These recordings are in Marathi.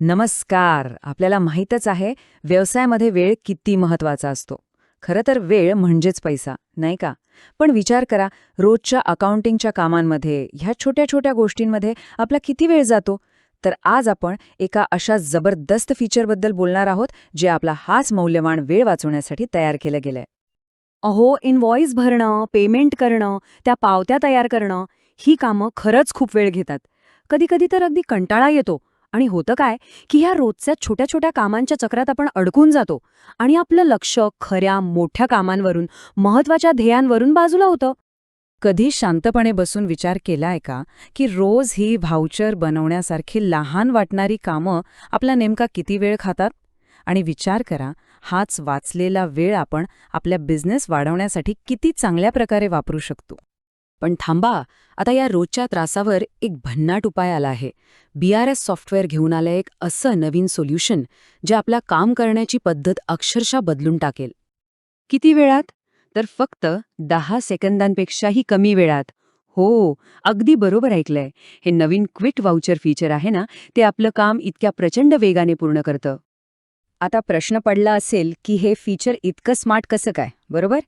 नमस्कार. आपल्याला माहीतच आहे व्यवसायामध्ये वेळ किती महत्त्वाचा असतो. खरं तर वेळ म्हणजेच पैसा नाही का? पण विचार करा रोजच्या अकाउंटिंगच्या कामांमध्ये ह्या छोट्या छोट्या गोष्टींमध्ये आपला किती वेळ जातो? तर आज आपण एका अशा जबरदस्त फीचरबद्दल बोलणार आहोत जे आपला हाच मौल्यवान वेळ वाचवण्यासाठी तयार केलं गेलंय. अहो इनव्हॉइस भरणं पेमेंट करणं त्या पावत्या तयार करणं ही कामं खरंच खूप वेळ घेतात. कधीकधी तर अगदी कंटाळा येतो. आणि होतं काय की ह्या रोजच्या छोट्या छोट्या कामांच्या चक्रात आपण अडकून जातो आणि आपलं लक्ष खऱ्या मोठ्या कामांवरून महत्त्वाच्या ध्येयांवरून बाजूला होतं. कधी शांतपणे बसून विचार केलाय का की रोज ही व्हाउचर बनवण्यासारखी लहान वाटणारी कामं आपला नेमका किती वेळ खातात? आणि विचार करा हाच वाचलेला वेळ आपण आपल्या बिझनेस वाढवण्यासाठी किती चांगल्या प्रकारे वापरू शकतो. पण थांबा आता या रोजच्या त्रासावर एक भन्नाट उपाय आला आहे. बी आर एस सॉफ्टवेअर घेऊन आलं एक असं नवीन सोल्युशन जे आपला काम करण्याची पद्धत अक्षरशः बदलून टाकेल. किती वेळात? तर फक्त दहा सेकंदांपेक्षाही कमी वेळात. हो अगदी बरोबर ऐकलंय. हे नवीन क्विट वाउचर फीचर आहे ना ते आपलं काम इतक्या प्रचंड वेगाने पूर्ण करतं. आता प्रश्न पडला असेल की हे फीचर इतकं स्मार्ट कसं काय बरोबर?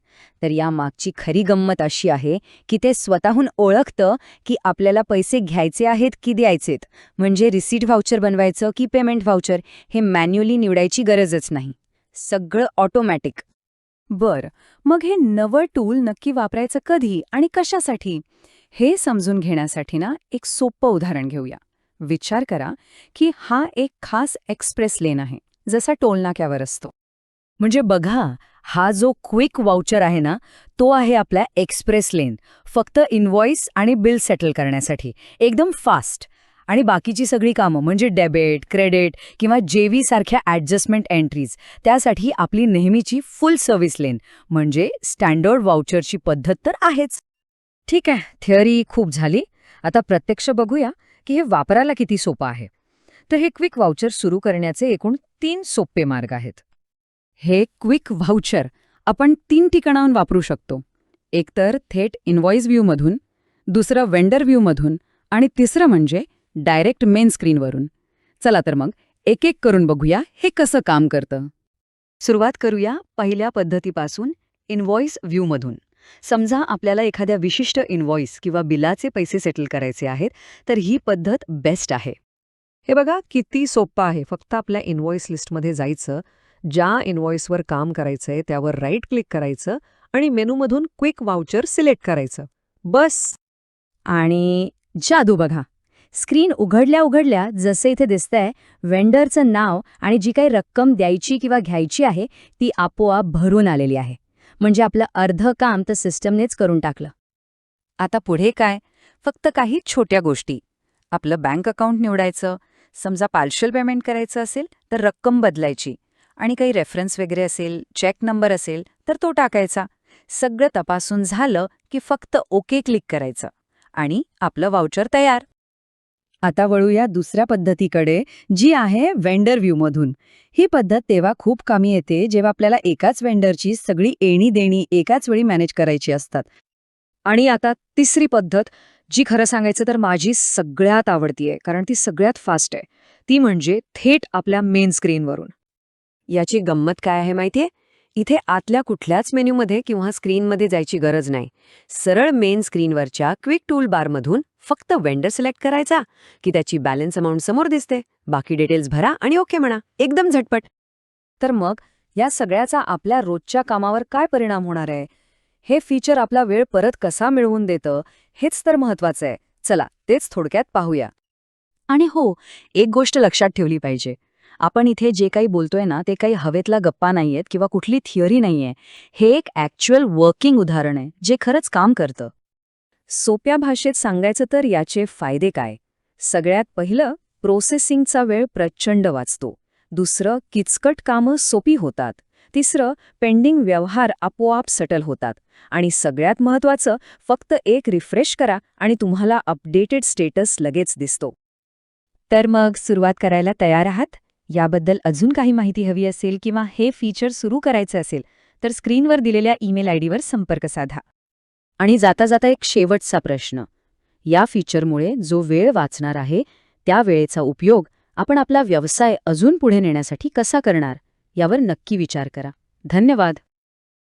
तर या मागची खरी गंमत अशी आहे की ते स्वतःहून ओळखतं की आपल्याला पैसे घ्यायचे आहेत की द्यायचेत. म्हणजे रिसीट व्हाउचर बनवायचं की पेमेंट व्हाउचर हे मॅन्युअली निवडायची गरजच नाही. सगळं ऑटोमॅटिक बर मग हे नवं टूल नक्की वापरायचं कधी आणि कशासाठी? हे समजून घेण्यासाठी ना एक सोपं उदाहरण घेऊया. विचार करा की हा एक खास एक्सप्रेस लेन आहे. जसा टोलनाक्यावर असतो. म्हणजे बघा हा जो क्विक वाउचर आहे ना तो आहे आपल्या एक्सप्रेस लेन. फक्त इनव्हॉइस आणि बिल सेटल करण्यासाठी. एकदम फास्ट. आणि बाकीची सगळी कामं म्हणजे डेबिट क्रेडिट किंवा जे व्ही सारख्या ॲडजस्टमेंट एंट्रीज त्यासाठी आपली नेहमीची फुल सर्व्हिस लेन. म्हणजे स्टँडर्ड वाउचरची पद्धत तर आहेच. ठीक आहे थिअरी खूप झाली. आता प्रत्यक्ष बघूया की हे वापरायला किती सोपं आहे. तर हे क्विक वाउचर सुरू करण्याचे एकूण तीन सोपे मार्ग आहेत. हे क्विक व्हाउचर आपण तीन ठिकाणाहून वापरू शकतो. एकतर थेट इनव्हॉइस व्ह्यूमधून दुसरं वेंडर व्ह्यूमधून आणि तिसरं म्हणजे डायरेक्ट मेन स्क्रीनवरून चला तर मग एक एक करून बघूया हे कसं काम करतं. सुरुवात करूया पहिल्या पद्धतीपासून इनव्हॉइस व्ह्यूमधून समजा आपल्याला एखाद्या विशिष्ट इनव्हॉइस किंवा बिलाचे पैसे सेटल करायचे आहेत तर ही पद्धत बेस्ट आहे. हे बघा किती सोपं आहे. फक्त आपल्या इनव्हॉइस लिस्टमध्ये जायचं. ज्या इनव्हॉइसवर काम करायचंय त्यावर राईट क्लिक करायचं आणि मेनूमधून क्विक वाउचर सिलेक्ट करायचं. बस. आणि जादू बघा. स्क्रीन उघडल्या उघडल्या जसे इथे दिसतंय वेंडरचं नाव आणि जी काही रक्कम द्यायची किंवा घ्यायची आहे ती आपोआप भरून आलेली आहे. म्हणजे आपलं अर्ध काम तर सिस्टमनेच करून टाकलं. आता पुढे काय? फक्त काही छोट्या गोष्टी. आपलं बँक अकाउंट निवडायचं समजा पार्शल पेमेंट करायचं असेल तर रक्कम बदलायची. आणि काही रेफरन्स वगैरे असेल चेक नंबर असेल तर तो टाकायचा. सगळं तपासून झालं की फक्त ओके क्लिक करायचं. आणि आपलं वाउचर तयार. आता वळूया दुसऱ्या पद्धतीकडे जी आहे वेंडर व्ह्यूमधून ही पद्धत तेव्हा खूप कामी येते जेव्हा आपल्याला एकाच वेंडरची सगळी येणी देणी एकाच वेळी मॅनेज करायची असतात. आणि आता तिसरी पद्धत जी खरं सांगायचं तर माझी सगळ्यात आवडती आहे कारण ती सगळ्यात फास्ट आहे. ती म्हणजे थेट आपल्या मेन स्क्रीनवरून याची गंमत काय आहे माहितीये? इथे आतल्या कुठल्याच मेन्यूमध्ये किंवा स्क्रीनमध्ये जायची गरज नाही. सरळ मेन स्क्रीनवरच्या क्विक टूल बारमधून फक्त वेंडर सिलेक्ट करायचा की त्याची बॅलन्स अमाऊंट समोर दिसते. बाकी डिटेल्स भरा आणि ओके म्हणा. एकदम झटपट. तर मग या सगळ्याचा आपल्या रोजच्या कामावर काय परिणाम होणार आहे? हे फीचर आपला वेळ परत कसा मिळवून देतं? हेच तर महत्वाचं आहे. चला तेच थोडक्यात पाहूया. आणि हो एक गोष्ट लक्षात ठेवली पाहिजे. आपण इथे जे काही बोलतोय ना ते काही हवेतला गप्पा नाहीयेत किंवा कुठली थिअरी नाहीये. हे एक ॲक्च्युअल वर्किंग उदाहरण आहे जे खरंच काम करतं. सोप्या भाषेत सांगायचं तर याचे फायदे काय? सगळ्यात पहिलं प्रोसेसिंगचा वेळ प्रचंड वाचतो. दुसरं किचकट कामं सोपी होतात. तिसरं पेंडिंग व्यवहार आपोआप सटल होतात. आणि सगळ्यात महत्त्वाचं फक्त एक रिफ्रेश करा आणि तुम्हाला अपडेटेड स्टेटस लगेच दिसतो. तर मग सुरुवात करायला तयार आहात? याबद्दल अजून काही माहिती हवी असेल किंवा हे फीचर सुरू करायचं असेल तर स्क्रीनवर दिलेल्या ईमेल आयडीवर संपर्क साधा. आणि जाता जाता एक शेवटचा प्रश्न. या फीचरमुळे जो वेळ वाचणार आहे त्या वेळेचा उपयोग आपण आपला व्यवसाय अजून पुढे नेण्यासाठी कसा करणार? यावर नक्की विचार करा. धन्यवाद.